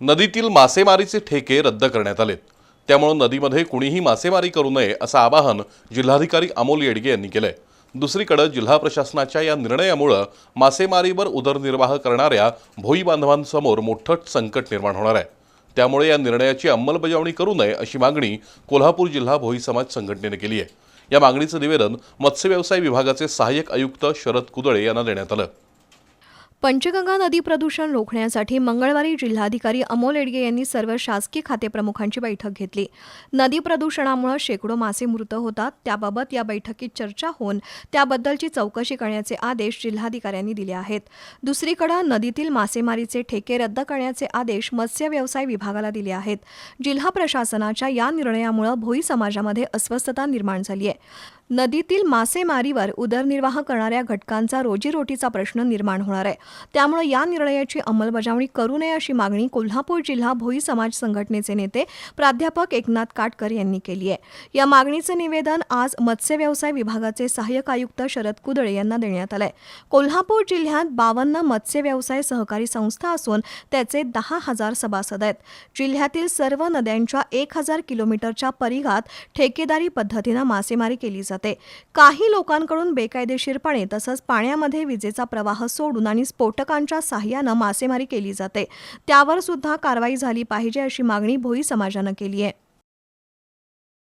नदीतील मासेमारीचे ठेके रद्द करण्यात आलेत. त्यामुळे नदीमध्ये कुणीही मासेमारी करू नये असं आवाहन जिल्हाधिकारी अमोल येडगे यांनी केलंय. दुसरीकडे जिल्हा प्रशासनाच्या या निर्णयामुळं मासेमारीवर उदरनिर्वाह करणाऱ्या भोई बांधवांसमोर मोठं संकट निर्माण होणार आहे. त्यामुळे या निर्णयाची अंमलबजावणी करू नये अशी मागणी कोल्हापूर जिल्हा भोई समाज संघटनेने केली आहे. या मागणीचं निवेदन मत्स्य व्यवसाय विभागाचे सहाय्यक आयुक्त शरद कुदळे यांना देण्यात आलं. पंचगंगा नदी प्रदूषण रोखण्यासाठी मंगळवारी जिल्हाधिकारी अमोल एडगे यांनी सर्व शासकीय खातेप्रमुखांची बैठक घेतली. नदी प्रदूषणामुळे शेकडो मासे मृत होतात. त्याबाबत या बैठकीत चर्चा होऊन त्याबद्दलची चौकशी करण्याचे आदेश जिल्हाधिकाऱ्यांनी दिले आहेत. दुसरीकडे नदीतील मासेमारीचे ठेके रद्द करण्याचे आदेश मत्स्य व्यवसाय विभागाला दिले आहेत. जिल्हा प्रशासनाच्या या निर्णयामुळे भोई समाजामध्ये अस्वस्थता निर्माण झाली आहे नदीतील मासेमारीवर उदरनिर्वाह करणाऱ्या घटकांचा रोजीरोटीचा प्रश्न निर्माण होणार आहे. त्यामुळे या निर्णयाची अंमलबजावणी करू नये अशी मागणी कोल्हापूर जिल्हा भोई समाज संघटनेचे नेते प्राध्यापक एकनाथ काटकर यांनी केली आहे. या मागणीचं निवेदन आज मत्स्य व्यवसाय विभागाचे सहाय्यक आयुक्त शरद कुदळे यांना देण्यात आलंय. कोल्हापूर जिल्ह्यात बावन्न मत्स्य व्यवसाय सहकारी संस्था असून त्याचे दहा हजार सभासद आहेत. जिल्ह्यातील सर्व नद्यांच्या एक हजार किलोमीटरच्या परिघात ठेकेदारी पद्धतीनं मासेमारी केली जाते. जाते. काही लोकांकडून बेकायदेशीरपणे तसंच पाण्यामध्ये विजेचा प्रवाह सोडून आणि स्फोटकांच्या साह्यानं मासेमारी केली जाते. त्यावर सुद्धा कारवाई झाली पाहिजे अशी मागणी भोई समाजानं केली आहे.